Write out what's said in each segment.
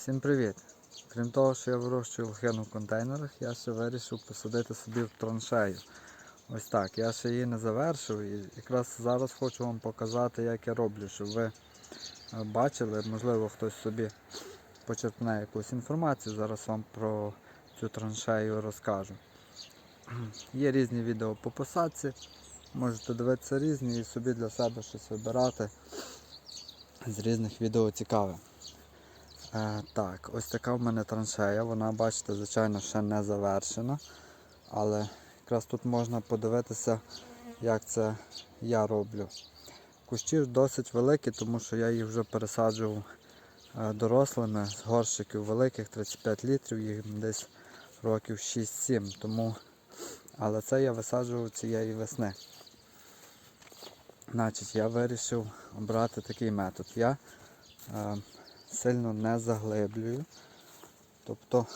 Всім привіт! Крім того, що я вирощую лохину в контейнерах, я ще вирішив посадити собі в траншею. Ось так. Я ще її не завершив і якраз зараз хочу вам показати, як я роблю, щоб ви е, бачили, можливо, хтось собі почерпне якусь інформацію. Зараз вам про цю траншею розкажу. Є різні відео по посадці, можете дивитися різні і собі для себе щось вибирати з різних відео цікаве. Е, так, ось така в мене траншея. Вона, бачите, звичайно, ще не завершена. Але якраз тут можна подивитися, як це я роблю. Кущі досить великі, тому що я їх вже пересаджував е, дорослими з горщиків великих 35 літрів, їх десь років 6-7. Тому... Але це я висаджував цієї весни. Значить, я вирішив обрати такий метод. Я е, сильно не заглиблюю. Тобто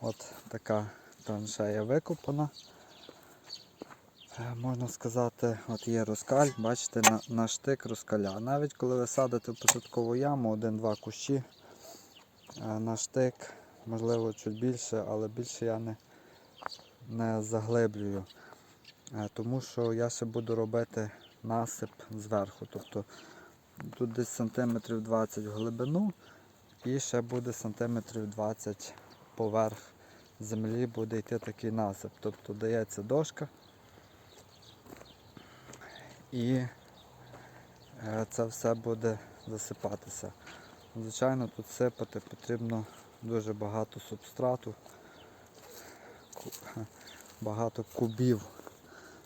от така траншея викопана. Е, Можна сказати, от є розкаль, бачите, на, на штик розкаля. Навіть коли ви садите в посадкову яму, один-два кущі е, на штик, можливо, чуть більше, але більше я не, не заглиблюю. Е, Тому що я ще буду робити насип зверху. Тобто Тут десь сантиметрів 20 в глибину і ще буде сантиметрів 20 поверх землі буде йти такий насип. Тобто дається дошка і е, це все буде засипатися. Звичайно, тут сипати потрібно дуже багато субстрату, багато кубів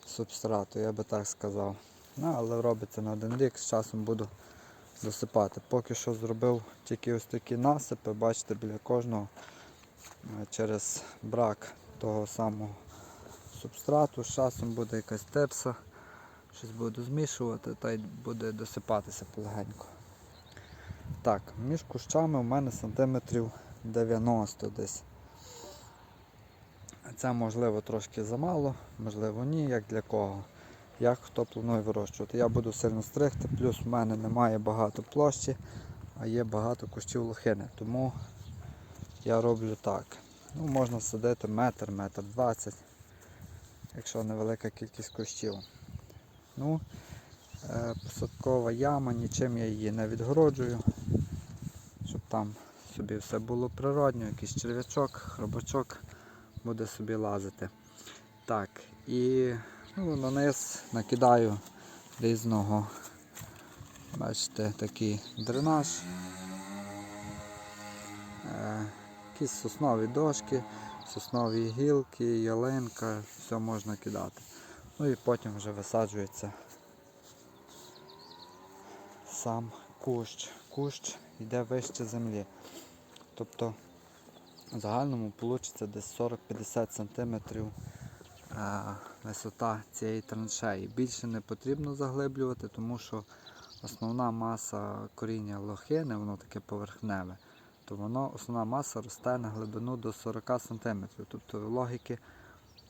субстрату, я би так сказав. Ну, але робиться на один рік, з часом буду досипати. Поки що зробив тільки ось такі насипи, бачите, біля кожного е, через брак того самого субстрату. З часом буде якась тепса, щось буду змішувати та й буде досипатися полегенько. Так, між кущами у мене сантиметрів 90 десь. Це можливо трошки замало, можливо ні, як для кого як хто планує вирощувати. Я буду сильно стригти, плюс в мене немає багато площі, а є багато кущів лохини. Тому я роблю так. Ну, Можна садити метр, метр двадцять, якщо невелика кількість кущів. Ну, е, Посадкова яма, нічим я її не відгороджую, щоб там собі все було природньо, якийсь черв'ячок, хробачок буде собі лазити. Так, і Ну, на низ накидаю різного, бачите, такий дренаж, е, якісь соснові дошки, соснові гілки, ялинка, все можна кидати. Ну і потім вже висаджується сам кущ. Кущ йде вище землі. Тобто в загальному вийде десь 40-50 см висота цієї траншеї. Більше не потрібно заглиблювати, тому що основна маса коріння лохини, воно таке поверхневе, то воно основна маса росте на глибину до 40 см. Тобто логіки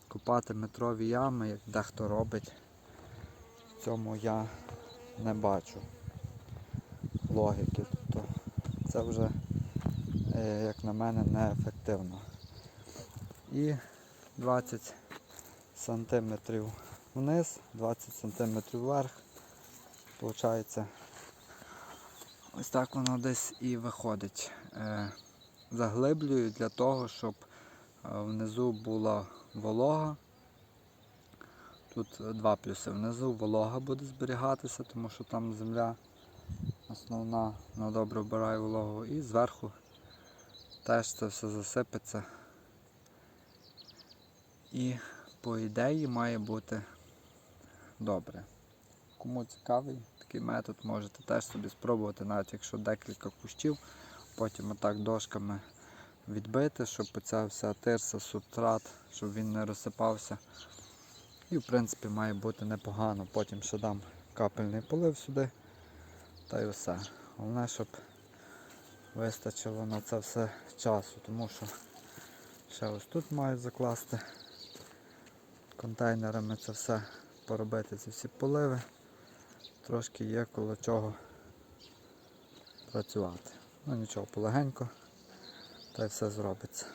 копати метрові ями, як дехто робить, в цьому я не бачу логіки. Тобто це вже, е, як на мене, неефективно. І 20 сантиметрів вниз, 20 сантиметрів вверх. Получається, ось так воно десь і виходить. Е, Заглиблюю для того, щоб е, внизу була волога. Тут два плюси. Внизу волога буде зберігатися, тому що там земля основна, вона добре вбирає вологу. І зверху теж це все засипеться. І по ідеї має бути добре. Кому цікавий такий метод, можете теж собі спробувати, навіть якщо декілька кущів, потім отак дошками відбити, щоб ця вся тирса, субстрат, щоб він не розсипався. І в принципі має бути непогано. Потім ще дам капельний полив сюди та й все. Головне, щоб вистачило на це все часу, тому що ще ось тут маю закласти контейнерами це все поробити, ці всі поливи. Трошки є коло чого працювати. Ну нічого, полегенько, та й все зробиться.